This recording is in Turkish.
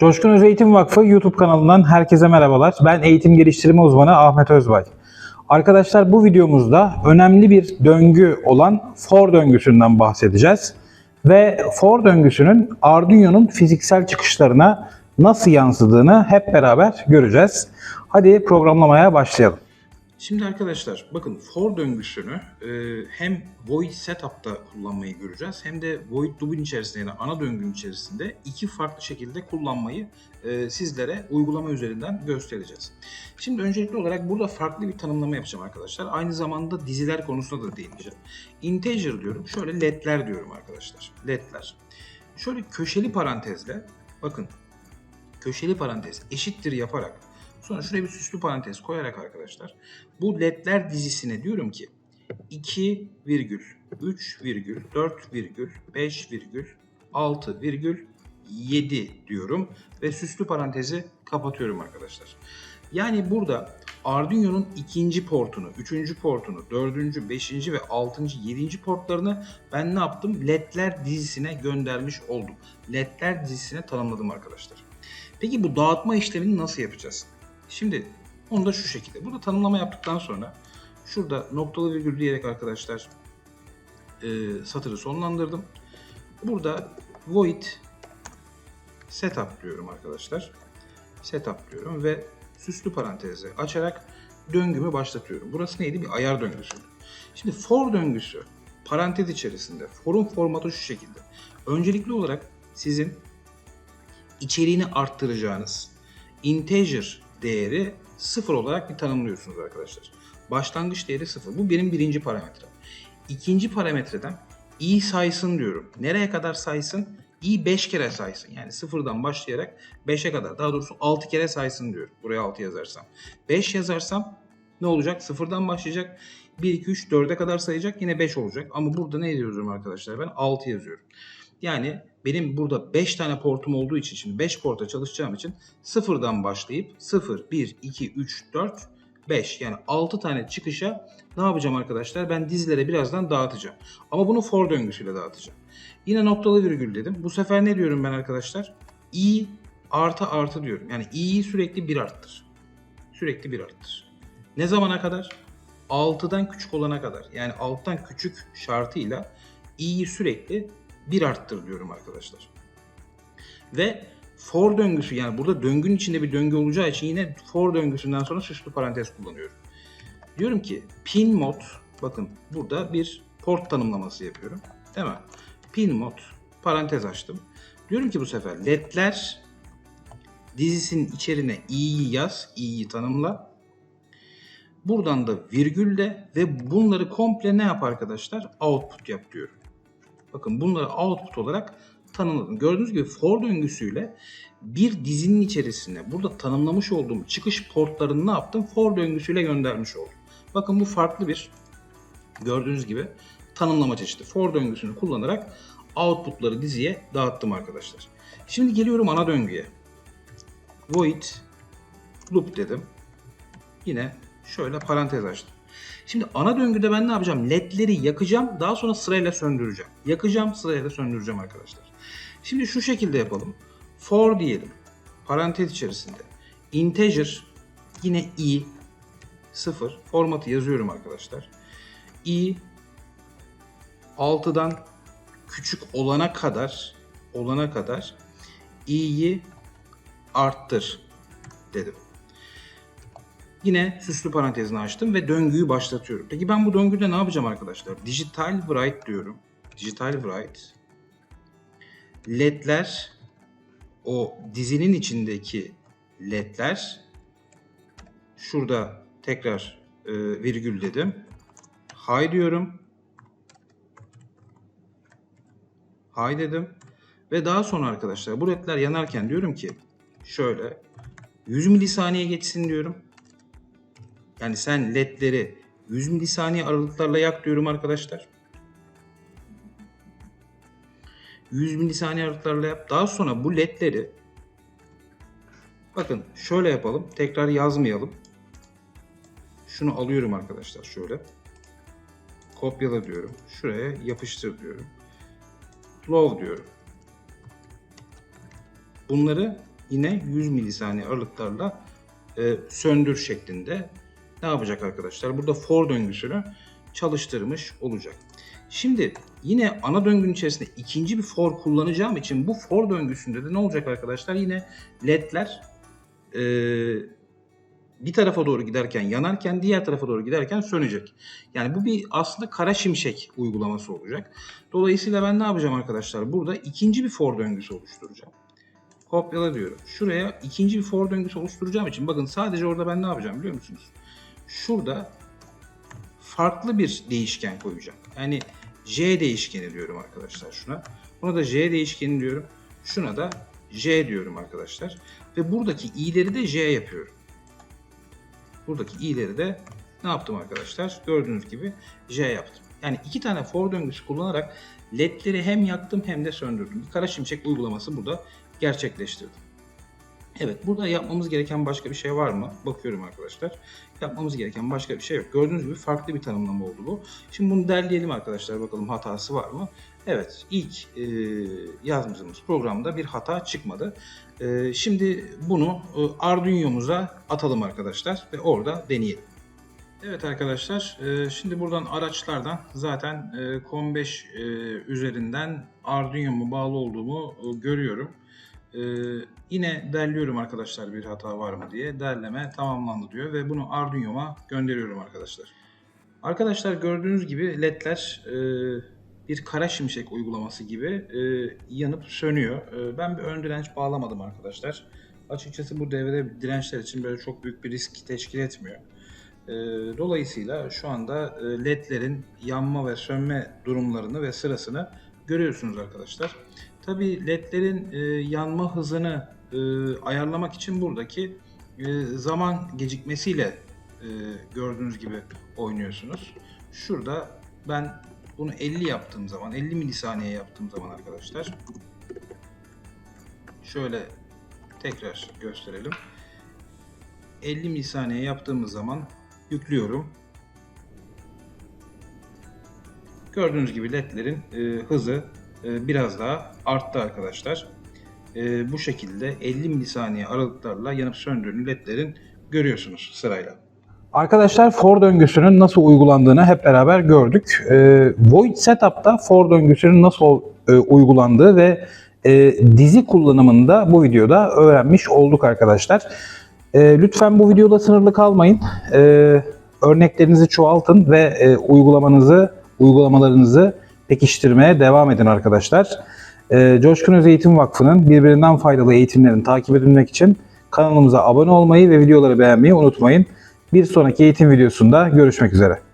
Coşkun Öz Eğitim Vakfı YouTube kanalından herkese merhabalar. Ben eğitim geliştirme uzmanı Ahmet Özbay. Arkadaşlar bu videomuzda önemli bir döngü olan for döngüsünden bahsedeceğiz. Ve for döngüsünün Arduino'nun fiziksel çıkışlarına nasıl yansıdığını hep beraber göreceğiz. Hadi programlamaya başlayalım. Şimdi arkadaşlar bakın for döngüsünü e, hem void setup'ta kullanmayı göreceğiz hem de void loop'un içerisinde yani ana döngünün içerisinde iki farklı şekilde kullanmayı e, sizlere uygulama üzerinden göstereceğiz. Şimdi öncelikli olarak burada farklı bir tanımlama yapacağım arkadaşlar. Aynı zamanda diziler konusuna da değineceğim. Integer diyorum. Şöyle ledler diyorum arkadaşlar. Ledler. Şöyle köşeli parantezle bakın köşeli parantez eşittir yaparak Sonra şuraya bir süslü parantez koyarak arkadaşlar bu ledler dizisine diyorum ki 2 virgül 3 virgül 4 virgül 5 virgül 6 virgül 7 diyorum ve süslü parantezi kapatıyorum arkadaşlar. Yani burada Arduino'nun ikinci portunu, üçüncü portunu, dördüncü, beşinci ve altıncı, yedinci portlarını ben ne yaptım? LED'ler dizisine göndermiş oldum. LED'ler dizisine tanımladım arkadaşlar. Peki bu dağıtma işlemini nasıl yapacağız? Şimdi onu da şu şekilde. Burada tanımlama yaptıktan sonra şurada noktalı virgül diyerek arkadaşlar e, satırı sonlandırdım. Burada void setup diyorum arkadaşlar. Setup diyorum ve süslü parantezi açarak döngümü başlatıyorum. Burası neydi? Bir ayar döngüsüydü. Şimdi for döngüsü parantez içerisinde for'un formatı şu şekilde. Öncelikli olarak sizin içeriğini arttıracağınız integer değeri sıfır olarak bir tanımlıyorsunuz arkadaşlar. Başlangıç değeri sıfır. Bu benim birinci parametrem. İkinci parametreden i saysın diyorum. Nereye kadar saysın? i 5 kere saysın. Yani sıfırdan başlayarak 5'e kadar. Daha doğrusu 6 kere saysın diyorum. Buraya 6 yazarsam. 5 yazarsam ne olacak? Sıfırdan başlayacak. 1, 2, 3, 4'e kadar sayacak. Yine 5 olacak. Ama burada ne yazıyorum arkadaşlar? Ben 6 yazıyorum. Yani benim burada 5 tane portum olduğu için şimdi 5 porta çalışacağım için sıfırdan başlayıp 0, 1, 2, 3, 4, 5 yani 6 tane çıkışa ne yapacağım arkadaşlar? Ben dizilere birazdan dağıtacağım. Ama bunu for döngüsüyle dağıtacağım. Yine noktalı virgül dedim. Bu sefer ne diyorum ben arkadaşlar? i artı artı diyorum. Yani i'yi sürekli 1 arttır. Sürekli 1 arttır. Ne zamana kadar? 6'dan küçük olana kadar. Yani 6'dan küçük şartıyla i'yi sürekli 1 arttır diyorum arkadaşlar. Ve for döngüsü yani burada döngünün içinde bir döngü olacağı için yine for döngüsünden sonra süslü parantez kullanıyorum. Diyorum ki pin mod bakın burada bir port tanımlaması yapıyorum. Değil mi? Pin mod parantez açtım. Diyorum ki bu sefer ledler dizisinin içerine i'yi yaz, i'yi tanımla. Buradan da virgül de ve bunları komple ne yap arkadaşlar? Output yap diyorum. Bakın bunları output olarak tanımladım. Gördüğünüz gibi for döngüsüyle bir dizinin içerisine burada tanımlamış olduğum çıkış portlarını ne yaptım? For döngüsüyle göndermiş oldum. Bakın bu farklı bir gördüğünüz gibi tanımlama çeşidi. For döngüsünü kullanarak outputları diziye dağıttım arkadaşlar. Şimdi geliyorum ana döngüye. Void loop dedim. Yine şöyle parantez açtım. Şimdi ana döngüde ben ne yapacağım? LED'leri yakacağım. Daha sonra sırayla söndüreceğim. Yakacağım sırayla söndüreceğim arkadaşlar. Şimdi şu şekilde yapalım. For diyelim. Parantez içerisinde. Integer yine i 0 formatı yazıyorum arkadaşlar. i 6'dan küçük olana kadar olana kadar i'yi arttır dedim. Yine süslü parantezini açtım ve döngüyü başlatıyorum. Peki ben bu döngüde ne yapacağım arkadaşlar? Digital write diyorum. Digital write. LED'ler o dizinin içindeki LED'ler şurada tekrar e, virgül dedim. High diyorum. High dedim. Ve daha sonra arkadaşlar bu ledler yanarken diyorum ki şöyle 100 milisaniye geçsin diyorum. Yani sen ledleri 100 milisaniye aralıklarla yak diyorum arkadaşlar. 100 milisaniye aralıklarla yap. Daha sonra bu ledleri bakın şöyle yapalım. Tekrar yazmayalım. Şunu alıyorum arkadaşlar şöyle. Kopyala diyorum. Şuraya yapıştır diyorum. Flow diyorum. Bunları yine 100 milisaniye aralıklarla e, söndür şeklinde ne yapacak arkadaşlar? Burada for döngüsünü çalıştırmış olacak. Şimdi yine ana döngünün içerisinde ikinci bir for kullanacağım için bu for döngüsünde de ne olacak arkadaşlar? Yine ledler e, bir tarafa doğru giderken yanarken diğer tarafa doğru giderken sönecek. Yani bu bir aslında kara şimşek uygulaması olacak. Dolayısıyla ben ne yapacağım arkadaşlar? Burada ikinci bir for döngüsü oluşturacağım. Kopyala diyorum. Şuraya ikinci bir for döngüsü oluşturacağım için bakın sadece orada ben ne yapacağım biliyor musunuz? Şurada farklı bir değişken koyacağım. Yani J değişkeni diyorum arkadaşlar şuna. Buna da J değişkeni diyorum. Şuna da J diyorum arkadaşlar. Ve buradaki i'leri de J yapıyorum. Buradaki i'leri de ne yaptım arkadaşlar? Gördüğünüz gibi J yaptım. Yani iki tane for döngüsü kullanarak ledleri hem yaktım hem de söndürdüm. Bir kara şimşek uygulaması burada gerçekleştirdim. Evet burada yapmamız gereken başka bir şey var mı? Bakıyorum arkadaşlar. Yapmamız gereken başka bir şey yok. Gördüğünüz gibi farklı bir tanımlama oldu bu. Şimdi bunu derleyelim arkadaşlar bakalım hatası var mı? Evet ilk e, yazdığımız programda bir hata çıkmadı. E, şimdi bunu e, Arduino'muza atalım arkadaşlar ve orada deneyelim. Evet arkadaşlar, e, şimdi buradan araçlardan zaten e, COM5 e, üzerinden Arduino'mu bağlı olduğumu görüyorum. E, Yine derliyorum arkadaşlar bir hata var mı diye. Derleme tamamlandı diyor ve bunu Arduino'ma gönderiyorum arkadaşlar. Arkadaşlar gördüğünüz gibi ledler e, bir kara şimşek uygulaması gibi e, yanıp sönüyor. E, ben bir ön direnç bağlamadım arkadaşlar. Açıkçası bu devrede dirençler için böyle çok büyük bir risk teşkil etmiyor. E, Dolayısıyla şu anda e, ledlerin yanma ve sönme durumlarını ve sırasını görüyorsunuz arkadaşlar. Tabii ledlerin e, yanma hızını e, ayarlamak için buradaki e, zaman gecikmesiyle e, gördüğünüz gibi oynuyorsunuz. Şurada ben bunu 50 yaptığım zaman, 50 milisaniye yaptığım zaman arkadaşlar şöyle tekrar gösterelim. 50 milisaniye yaptığımız zaman yüklüyorum. Gördüğünüz gibi ledlerin e, hızı biraz daha arttı arkadaşlar. E, bu şekilde 50 milisaniye aralıklarla yanıp söndüğünü ledlerin görüyorsunuz sırayla. Arkadaşlar for döngüsünün nasıl uygulandığını hep beraber gördük. Ee, Void Setup'ta for döngüsünün nasıl e, uygulandığı ve e, dizi kullanımında bu videoda öğrenmiş olduk arkadaşlar. E, lütfen bu videoda sınırlı kalmayın. E, örneklerinizi çoğaltın ve e, uygulamanızı, uygulamalarınızı pekiştirmeye devam edin arkadaşlar. E, Coşkun Öz Eğitim Vakfı'nın birbirinden faydalı eğitimlerini takip edilmek için kanalımıza abone olmayı ve videoları beğenmeyi unutmayın. Bir sonraki eğitim videosunda görüşmek üzere.